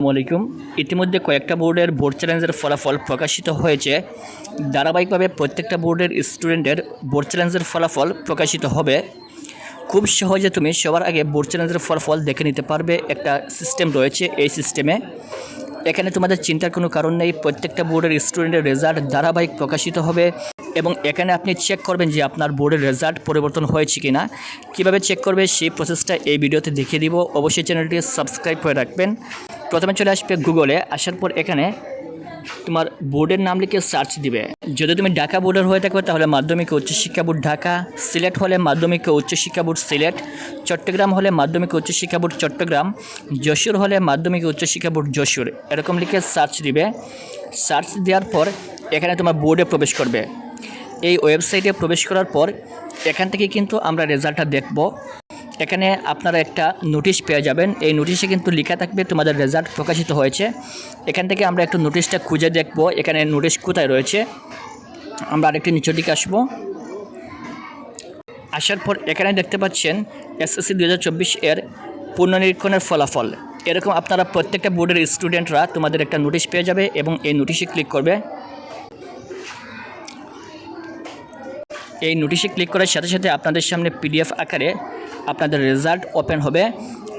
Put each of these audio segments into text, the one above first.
আসসালামাইকুম ইতিমধ্যে কয়েকটা বোর্ডের বোর্ড চ্যালেঞ্জের ফলাফল প্রকাশিত হয়েছে। ধারাবাহিকভাবে প্রত্যেকটা বোর্ডের স্টুডেন্টের বোর্ড চ্যালেঞ্জের ফলাফল প্রকাশিত হবে। খুব সহজে তুমি সবার আগে বোর্ড চ্যালেঞ্জের ফলাফল দেখে নিতে পারবে। একটা সিস্টেম রয়েছে এই সিস্টেমে। এখানে তোমাদের চিন্তার কোনো কারণ নেই। প্রত্যেকটা বোর্ডের স্টুডেন্টের রেজাল্ট ধারাবাহিক প্রকাশিত হবে এবং এখানে আপনি চেক করবেন যে আপনার বোর্ডের রেজাল্ট পরিবর্তন হয়েছে কি না কীভাবে চেক করবে সেই প্রসেসটা এই ভিডিওতে দেখিয়ে দিব। অবশ্যই চ্যানেলটি সাবস্ক্রাইব করে রাখবেন। প্রথমে চলে আসবে গুগলে, আসার পর এখানে তোমার বোর্ডের নাম লিখে সার্চ দিবে। যদি তুমি ঢাকা বোর্ডের হয়ে থাকো তাহলে মাধ্যমিক উচ্চশিক্ষা বোর্ড ঢাকা, সিলেট হলে মাধ্যমিক উচ্চশিক্ষা বোর্ড সিলেট, চট্টগ্রাম হলে মাধ্যমিক উচ্চশিক্ষা বোর্ড চট্টগ্রাম, যশোর হলে মাধ্যমিক উচ্চশিক্ষা বোর্ড যশোর, এরকম লিখে সার্চ দিবে। সার্চ দেওয়ার পর এখানে তোমার বোর্ডে প্রবেশ করবে। এই ওয়েবসাইটে প্রবেশ করার পর এখান থেকে কিন্তু আমরা রেজাল্টটা দেখব। এখানে আপনারা একটা নোটিশ পেয়ে যাবেন। এই নোটিশে কিন্তু লেখা থাকবে তোমাদের রেজাল্ট প্রকাশিত হয়েছে। এখান থেকে আমরা একটু নোটিশটা খুঁজে দেখব, এখানে নোটিশ কোথায় রয়েছে। আমরা আরেকটি নিচের দিকে আসব। আসার পর এখানে দেখতে পাচ্ছেন এসএসসি দু হাজার চব্বিশ এর পুনর্নিরীক্ষণের ফলাফল। এরকম আপনারা প্রত্যেকটা বোর্ডের স্টুডেন্টরা তোমাদের একটা নোটিশ পেয়ে যাবে এবং এই নোটিশে ক্লিক করবে। এই নোটিশে ক্লিক করার সাথে সাথে আপনাদের সামনে পিডিএফ আকারে আপনাদের রেজাল্ট ওপেন হবে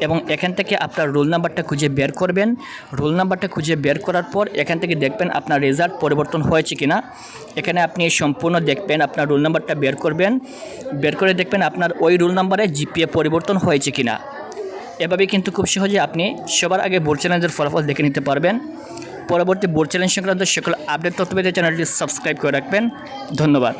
এবং এখান থেকে আপনার রোল নাম্বারটা খুঁজে বের করবেন। রোল নাম্বারটা খুঁজে বের করার পর এখান থেকে দেখবেন আপনার রেজাল্ট পরিবর্তন হয়েছে কি না এখানে আপনি সম্পূর্ণ দেখবেন আপনার রোল নাম্বারটা বের করবেন। বের করে দেখবেন আপনার ওই রোল নাম্বারে জিপিএ পরিবর্তন হয়েছে কি না এভাবে কিন্তু খুব সহজে আপনি সবার আগে বোর্ড চ্যালেঞ্জের ফলাফল দেখে নিতে পারবেন। পরবর্তী বোর্ড চ্যালেঞ্জ সংক্রান্ত সকল আপডেট তথ্য পেতে চ্যানেলটি সাবস্ক্রাইব করে রাখবেন। ধন্যবাদ।